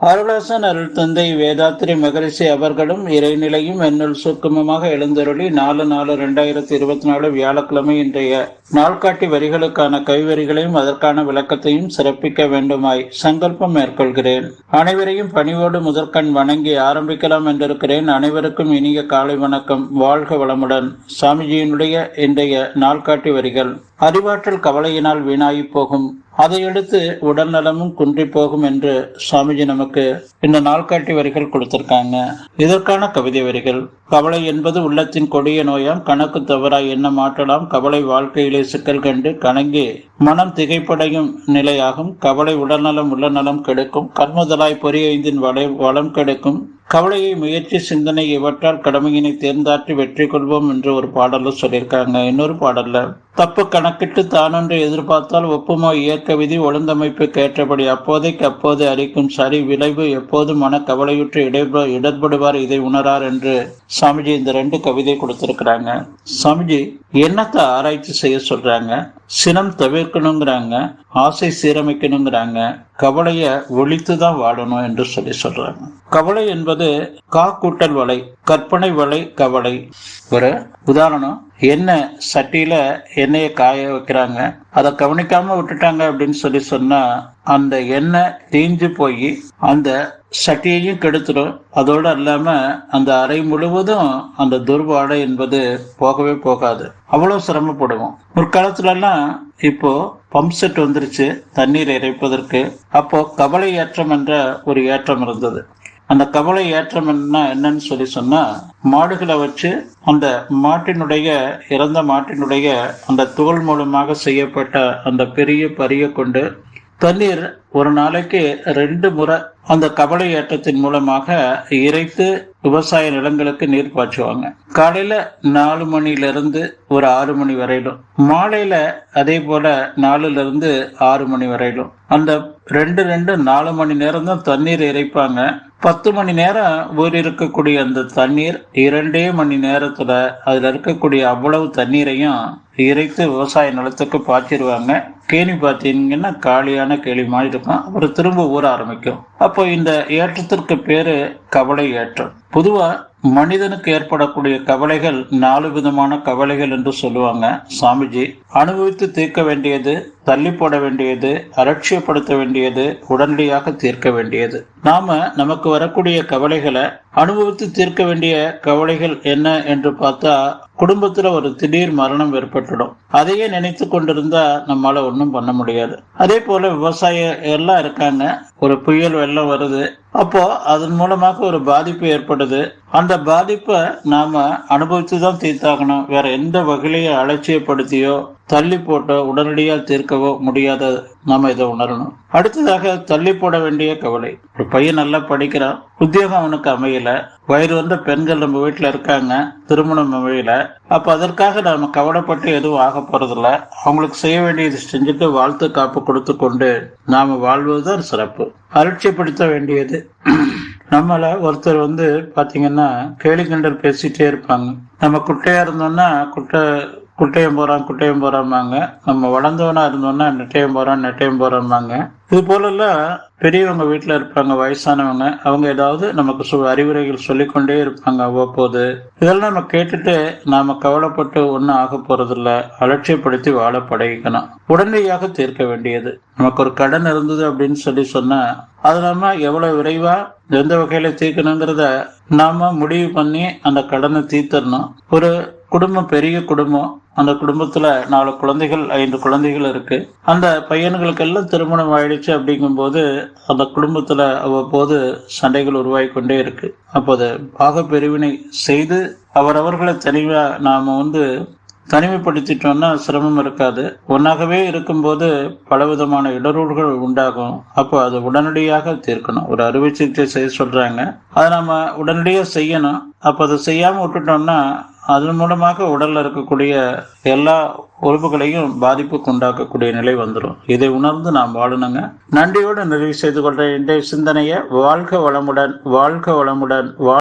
அருளாசன் அருள் தந்தை வேதாத்திரி மகரிஷி அவர்களும் இறைநிலையும் என்னுள் சுக்குமமாக எழுந்தருளி நாலு நாலு ரெண்டாயிரத்தி இருபத்தி நாலு வியாழக்கிழமை இன்றைய நாள்காட்டி வரிகளுக்கான கைவரிகளையும் அதற்கான விளக்கத்தையும் சிறப்பிக்க வேண்டுமாய் சங்கல்பம் மேற்கொள்கிறேன். அனைவரையும் பணிவோடு முதற்கண் வணங்கி ஆரம்பிக்கலாம் என்றிருக்கிறேன். அனைவருக்கும் இனிய காலை வணக்கம். வாழ்க வளமுடன். சாமிஜியினுடைய இன்றைய நாள்காட்டி வரிகள். அறிவாற்றல் கவலையினால் வீணாகி போகும். அதையடுத்து உடல் நலமும் குன்றி போகும் என்று சாமிஜி நமக்கு இந்த நாள்காட்டி வரிகள் கொடுத்திருக்காங்க. இதற்கான கவிதை வரிகள் கவலை என்பது உள்ளத்தின் கொடிய நோயாம் கணக்கு தவறாய் என்ன மாற்றலாம் கவலை வாழ்க்கையிலே சிக்கல் கண்டு கணங்கி மனம் திகைப்படையும் நிலையாகும் கவலை உடல்நலம் உள்ள நலம் கெடுக்கும் கண்முதலாய் பொறியைந்தின் வளை வளம் கெடுக்கும் கவலையை முயற்சி சிந்தனை இவற்றால் கடமையினை தேர்ந்தாற்றி வெற்றி கொள்வோம் என்று ஒரு பாடல்ல சொல்லியிருக்காங்க. இன்னொரு பாடல்ல தப்பு கணக்கிட்டு தானொன்று எதிர்பார்த்தால் ஒப்புமா இயக்க விதி ஒழுங்கமைப்புக்கு ஏற்றபடி அப்போதைக்கு அப்போது அளிக்கும் சரி விளைவு எப்போது மன கவலையுற்று இடர்ப இடர்படுவார் இதை உணரார் என்று சாமிஜி இந்த ரெண்டு கவிதை கொடுத்திருக்கிறாங்க. சாமிஜி என்னத்தை ஆராய்ச்சி செய்ய சொல்றாங்க? சினம் தவிர்க்கணுங்கிறாங்க ஆசை சீரமைக்கணுங்கிறாங்க கவலையை ஒழித்து தான் வாழணும் என்று சொல்லி சொல்றாங்க. கவலை என்பது கா கூட்டல் வலை கற்பனை வலை கவலை. ஒரு உதாரணம் எண்ணெய் சட்டியில எண்ணெயை காய வைக்கிறாங்க. அதை கவனிக்காம விட்டுட்டாங்க அப்படின்னு சொல்லி சொன்னா அந்த எண்ணெய் தீஞ்சு போய் அந்த சட்டியையும் கெடுத்துடும். அதோடு இல்லாம அந்த அறை முழுவதும் அந்த துர்வாடை என்பது போகவே போகாது. அவ்வளவு சிரமப்படுவோம். முற்காலத்துல எல்லாம் இப்போ பம்ப் செட் வந்துருச்சு தண்ணீர் இறைப்பதற்கு. அப்போ கவலை ஏற்றம் என்ற ஒரு ஏற்றம் இருந்தது. அந்த கவலை ஏற்றம் என்னன்னு சொல்லி சொன்னா மாடுகளை வச்சு அந்த மாட்டினுடைய இறந்த மாட்டினுடைய அந்த தோல் மூலமாக செய்யப்பட்ட அந்த பெரிய பரிய கொண்டு தண்ணீர் ஒரு நாளைக்கு ரெண்டு முறை அந்த கவலை ஏற்றத்தின் மூலமாக இறைத்து விவசாய நிலங்களுக்கு நீர் பாய்ச்சுவாங்க. காலையில நாலு மணில இருந்து ஒரு ஆறு மணி வரையிலும் மாலையில அதே போல நாலுல இருந்து ஆறு மணி வரையிலும். அந்த ரெண்டு ரெண்டு நாலு மணி நேரம் தான் தண்ணீர் இறைப்பாங்க. பத்து மணி நேரம் ஊர் இருக்கக்கூடிய அந்த தண்ணீர் இரண்டே மணி நேரத்துல அதுல இருக்கக்கூடிய அவ்வளவு தண்ணீரையும் இறைத்து விவசாய நிலத்துக்கு பாய்ச்சிருவாங்க. கேணி பார்த்தீங்கன்னா காலியான கேளி மாதிரி இருக்கும். அப்புறம் திரும்ப ஊற ஆரம்பிக்கும். அப்போ இந்த ஏற்றத்திற்கு பேரு கவலை ஏற்றம். பொதுவாக மனிதனுக்கு ஏற்படக்கூடிய கவலைகள் நாலு விதமான கவலைகள் என்று சொல்லுவாங்க சாமிஜி. அனுபவித்து தீர்க்க வேண்டியது தள்ளி போட வேண்டியது அலட்சியப்படுத்த வேண்டியது உடனடியாக தீர்க்க வேண்டியது. நாம நமக்கு வரக்கூடிய கவலைகளை அனுபவித்து தீர்க்க வேண்டிய கவலைகள் என்ன என்று பார்த்தா குடும்பத்துல ஒரு திடீர் மரணம் ஏற்பட்டுடும். அதையே நினைத்து கொண்டிருந்தா நம்மளால ஒன்றும் பண்ண முடியாது. அதே போல விவசாய எல்லாம் இருக்காங்க. ஒரு புயல் வெள்ளம் வருது அப்போ அதன் மூலமாக ஒரு பாதிப்பு ஏற்படுது அந்த பாதிப்பை நாம அனுபவித்து தான் தீர்த்தாகணும். வேற எந்த வகையிலையும் அலட்சியப்படுத்தியோ தள்ளி போட்டோ உடனடியாக தீர்க்கவோ முடியாத நாம இதை உணரணும். அடுத்ததாக தள்ளி போட வேண்டிய கவலை. ஒரு பையன் நல்லா படிக்கிறான். உத்தியோகம் அவனுக்கு அமையல. வயிறு வந்த பெண்கள் நம்ம வீட்டில் இருக்காங்க. திருமணம் அமையல. அப்ப அதற்காக நாம கவலைப்பட்டு எதுவும் ஆக போறதில்ல. அவங்களுக்கு செய்ய வேண்டியது செஞ்சுட்டு வாழ்த்து காப்பு கொடுத்து கொண்டு நாம வாழ்வதுதான் சிறப்பு. அலட்சியப்படுத்த வேண்டியது. நம்மள ஒருத்தர் வந்து பாத்தீங்கன்னா கேலி கிண்டல் பேசிட்டே இருப்பாங்க. நம்ம குட்டையா இருந்தோம்னா குட்டை குட்டையும் போறான் குட்டையும் போறாம்பாங்க நம்ம வளர்ந்தவனா இருந்தோம்னா நெட்டையும் போறான் நெட்டையும் போறாம்பாங்க இது போலெல்லாம் பெரியவங்க வீட்டில் இருப்பாங்க வயசானவங்க. அவங்க ஏதாவது நமக்கு சு அறிவுரைகள் சொல்லிக்கொண்டே இருப்பாங்க அவ்வப்போது. இதெல்லாம் நம்ம கேட்டுட்டு நாம கவலைப்பட்டு ஒன்றும் ஆக போகிறதில்ல அலட்சியப்படுத்தி வாழ பழகிக்கணும். உடனடியாக தீர்க்க வேண்டியது. நமக்கு ஒரு கடன் இருந்தது அப்படின்னு சொல்லி சொன்னா அது நம்ம எவ்வளவு விரைவா எந்த வகையில தீர்க்கணுங்கிறத நாம முடிவு பண்ணி அந்த கடனை தீர்த்தரணும் ஒரு குடும்பம் பெரிய குடும்பம். அந்த குடும்பத்துல நாலு குழந்தைகள் ஐந்து குழந்தைகள் இருக்கு. அந்த பையன்களுக்கெல்லாம் திருமணம் ஆயிடுச்சு அப்படிங்கும்போது அந்த குடும்பத்துல அவ்வப்போது சண்டைகள் உருவாகி கொண்டே இருக்கு. அப்போது பாக பிரிவினை செய்து அவரவர்களை தனிவா நாம வந்து தனிமைப்படுத்திட்டோம்னா சிரமம் இருக்காது. ஒன்றாகவே இருக்கும்போது பலவிதமான இடரூல்கள் உண்டாகும். அப்போ அதை உடனடியாக தீர்க்கணும். ஒரு அறுவை சிகிச்சை செய்ய சொல்றாங்க. அதை நம்ம உடனடியாக செய்யணும். அப்போ அதை செய்யாமல் விட்டுட்டோம்னா அதன் மூலமாக உடல்ல இருக்கக்கூடிய எல்லா உறுப்புகளையும் பாதிப்புக்கு உண்டாக்கக்கூடிய நிலை வந்துடும் இதை உணர்ந்து நாம் வாழணுங்க. நன்றியோடு நிறைவு செய்து கொள்ற இன்றைய சிந்தனையை வாழ்க வளமுடன் வாழ்க வளமுடன் வாழ்